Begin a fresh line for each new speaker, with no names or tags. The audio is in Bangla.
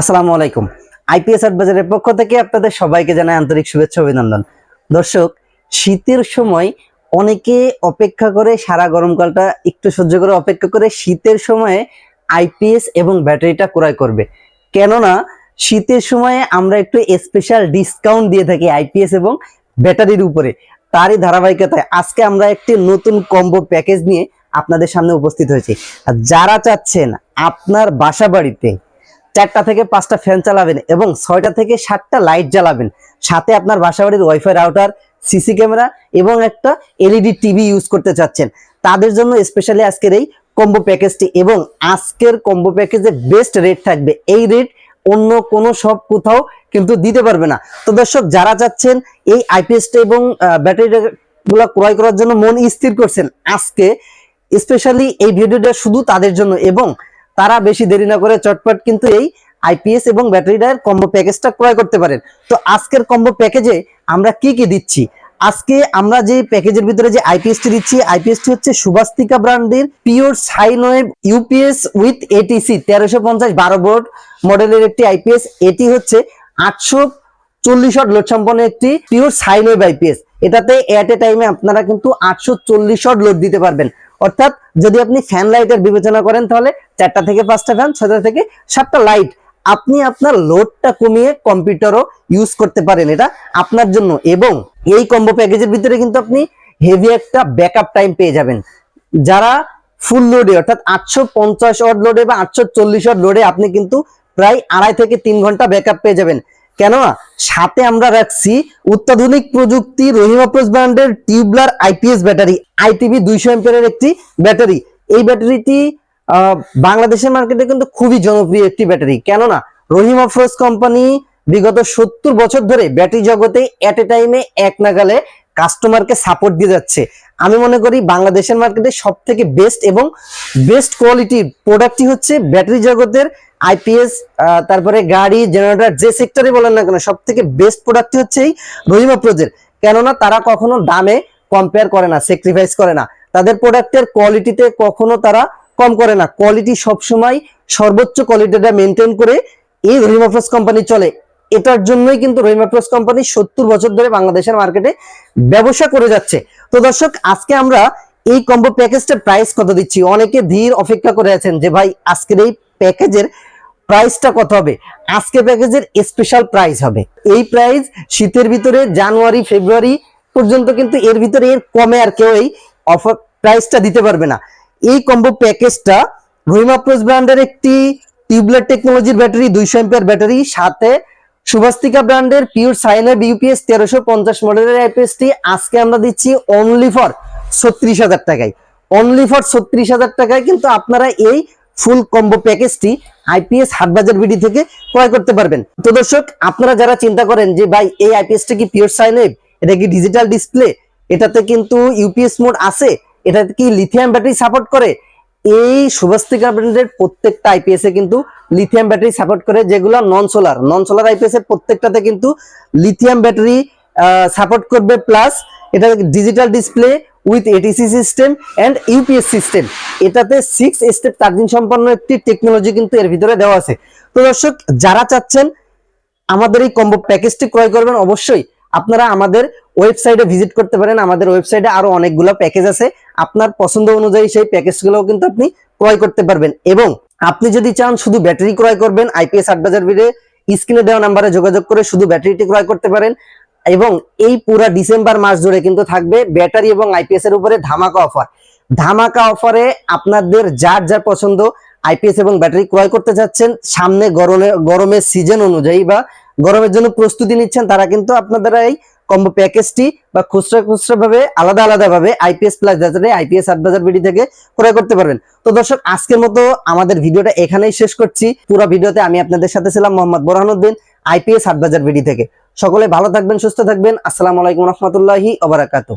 আসসালামু আলাইকুম। আইপিএস বাজারের পক্ষ থেকে আপনাদের সবাইকে জানাই আন্তরিক শুভেচ্ছা অভিনন্দন। দর্শক, শীতের সময় অনেকে অপেক্ষা করে সারা গরমকালটা একটু সহ্য করে অপেক্ষা করে শীতের সময়ে আইপিএস এবং ব্যাটারিটা ক্রয় করবে। কেননা, শীতের সময়ে আমরা একটু স্পেশাল ডিসকাউন্ট দিয়ে থাকি আইপিএস এবং ব্যাটারির উপরে। তারই ধারাবাহিকতায় আজকে আমরা একটি নতুন কম্বো প্যাকেজ নিয়ে আপনাদের সামনে উপস্থিত হয়েছি। যারা চাচ্ছেন আপনার বাসা বাড়িতে চারটা থেকে পাঁচটা ফ্যান চালাবেন এবং ছয়টা থেকে সাতটা লাইট জ্বালাবেন। সাথে আপনার বাসাবাড়ির ওয়াইফাই রাউটার সিসি ক্যামেরা এবং একটা এলইডি টিভি ইউজ করতে চাচ্ছেন। তাদের জন্য স্পেশালি আজকের এই কম্বো প্যাকেজটি এবং আজকের কম্বো প্যাকেজে বেস্ট রেট থাকবে। এই রেট অন্য কোনো সব কোথাও কিন্তু দিতে পারবে না। তো দর্শক, যারা চাচ্ছেন এই আইপিএসটা এবং ব্যাটারি গুলো ক্রয় করার জন্য মন স্থির করছেন, আজকে স্পেশালি এই ভিডিওটা শুধু তাদের জন্য এবং তারা বেশি দেরি না করে চটপট কিন্তু এই আইপিএস এবং ব্যাটারি ব্যাটারিটার কম্বো প্যাকেজটা ক্রয় করতে পারেন। তো আজকের কম্বো প্যাকেজে আমরা কি কি দিচ্ছি? আজকে আমরা যে প্যাকেজের ভিতরে যে আইপিএসটি দিচ্ছি আইপিএসটি হচ্ছে সুবাস্তিকা ব্র্যান্ডের pure sine wave UPS with ATC তেরোশো পঞ্চাশ বারো বোর্ড মডেলের একটি আইপিএস এটি হচ্ছে আটশো চল্লিশ লোড সম্পন্ন একটি পিওর সাইন ওয়েভ আইপিএস এটাতে এট এ টাইমে আপনারা কিন্তু আটশো চল্লিশ লোড দিতে পারবেন। অর্থাৎ যদি আপনি ফ্যান লাইটের বিবেচনা করেন তাহলে চারটা থেকে পাঁচটা ফ্যান ছয়টা থেকে সাতটা লাইট আপনি আপনার লোডটা কমিয়ে কম্পিউটারও ইউজ করতে পারেন। এটা আপনার জন্য। এবং এই কম্বো প্যাকেজের ভিতরে কিন্তু আপনি হেভি একটা ব্যাকআপ টাইম পেয়ে যাবেন। যারা ফুল লোডে অর্থাৎ আটশো পঞ্চাশ অড লোডে বা আটশো চল্লিশ অড লোডে আপনি কিন্তু প্রায় আড়াই থেকে তিন ঘণ্টা ব্যাকআপ পেয়ে যাবেন। কেননা সাথে আমরা রাখছি অত্যাধুনিক প্রযুক্তি রহিমাপ্রোস ব্র্যান্ডের টিউবলার আইপিএস ব্যাটারি আইটিভি দুইশো এম্পিয়ারের একটি ব্যাটারি। এই ব্যাটারিটি বাংলাদেশের মার্কেটে কিন্তু খুবই জনপ্রিয় একটি ব্যাটারি। কেননা রহিম আফরোজ কোম্পানি বিগত সত্তর বছর ধরে ব্যাটারি জগতে এট এ টাইমে এক নাগালে কাস্টমারকে সাপোর্ট দিয়ে যাচ্ছে। আমি মনে করি বাংলাদেশের মার্কেটে সব থেকে বেস্ট এবং বেস্ট কোয়ালিটির প্রোডাক্টই হচ্ছে ব্যাটারি জগতের আইপিএস তারপরে গাড়ি জেনারেটর যে সেক্টরে বলেন না কেন সব থেকে বেস্ট প্রোডাক্টটি হচ্ছে এই রহিমা প্রোজের। কেননা তারা কখনো দামে কম্পেয়ার করে না স্যাক্রিফাইস করে না। তাদের প্রোডাক্টের কোয়ালিটিতে কখনো তারা কম করে না। কোয়ালিটি সবসময় সর্বোচ্চ কোয়ালিটিটা মেনটেন করে এই রহিমা রহিমাফ্রস কোম্পানি চলে। এটার জন্যই কিন্তু রহিমাফ্রস কোম্পানি সত্তর বছর ধরে বাংলাদেশের মার্কেটে ব্যবসা করে যাচ্ছে। তো দর্শক, আজকে আমরা এই কম্বো প্যাকেজটার প্রাইস কত দিচ্ছি? অনেকে ধীর অপেক্ষা করে আছেন যে, ভাই, আজকের এই প্যাকেজের প্রাইসটা কত হবে? আজকে প্যাকেজের স্পেশাল প্রাইস হবে। এই প্রাইস শীতের ভিতরে জানুয়ারি, ফেব্রুয়ারি পর্যন্ত কিন্তু এর ভিতরে এর কমে আর কেউ এই অফার প্রাইসটা দিতে পারবে না। এই কম্বো প্যাকেজটা রহিমাপ্রোস ব্র্যান্ডের একটি টিউবলার টেকনোলজির ব্যাটারি, দুইশো এম্পিয়ার ব্যাটারি, সাথে সুভাস্তিকা ব্র্যান্ডের পিওর সাইনের বিউপিএস তেরোশো পঞ্চাশ মডেলের আইপিএসটি আজকে আমরা দিচ্ছি অনলি ফর ছত্রিশ হাজার টাকায়। অনলি ফর ছত্রিশ হাজার টাকায় কিন্তু আপনারা এই ফুল কম্বো প্যাকেজটি আইপিএস হাটবাজার বিডি থেকে ক্রয় করতে পারবেন। তো দর্শক, আপনারা যারা চিন্তা করেন যে ভাই এই আইপিএসটা কি পিওর সাইনেভ এটা কি ডিজিটাল ডিসপ্লে এটাতে কিন্তু ইউপিএস মোড আছে, এটাতে কি লিথিয়াম ব্যাটারি সাপোর্ট করে? এই সুভাস্তিকা ব্র্যান্ডের প্রত্যেকটা আইপিএস এ কিন্তু লিথিয়াম ব্যাটারি সাপোর্ট করে, যেগুলো non solar non solar IPS এর প্রত্যেকটাতে কিন্তু লিথিয়াম ব্যাটারি সাপোর্ট করবে প্লাস এটা digital display with ATC system and UPS system এটাতে সিক্স স্টেপ চার্জিং সম্পন্ন একটি টেকনোলজি কিন্তু এর ভিতরে দেওয়া আছে। তো দর্শক, যারা চাচ্ছেন আমাদের এই কম্বো প্যাকেজটি ক্রয় করবেন, অবশ্যই আপনারা আমাদের ওয়েবসাইটে ভিজিট করতে পারেন। আমাদের ওয়েবসাইটে আরও অনেকগুলো প্যাকেজ আছে। আপনার পছন্দ অনুযায়ী সেই প্যাকেজগুলোও কিন্তু আপনি ক্রয় করতে পারবেন। এবং আপনি যদি চান শুধু ব্যাটারি ক্রয় করবেন আইপিএস আট বাজার বিড়ে স্ক্রিনে দেওয়া নাম্বারে যোগাযোগ করে শুধু ব্যাটারিটি ক্রয় করতে পারেন। এবং এই পুরা ডিসেম্বর মাস জুড়ে কিন্তু থাকবে ব্যাটারি এবং আইপিএস এর উপরে ধামাকা অফার ধামাকা অফারে আপনাদের যার যার পছন্দ আইপিএস এবং ব্যাটারি ক্রয় করতে চাচ্ছেন, সামনে গরমে গরমের সিজন অনুযায়ী বা গরমের জন্য প্রস্তুতি নিচ্ছেন, তারা কিন্তু আপনাদের এই কম্বো প্যাকেজটি বা খুচরা খুচরা ভাবে আলাদা আলাদা ভাবে আইপিএস প্লাস বাজারে আইপিএস আট বাজার বিডি থেকে ক্রয় করতে পারবেন। তো দর্শক, আজকের মতো আমাদের ভিডিওটা এখানেই শেষ করছি। পুরো ভিডিওতে আমি আপনাদের সাথে ছিলাম মোহাম্মদ বোরহানুদ্দিন আইপিএস আট বাজার বিডি থেকে। সকলে ভালো থাকবেন, সুস্থ থাকবেন। আসসালামু আলাইকুম রহমতুল্লাহি ওবারাকাতু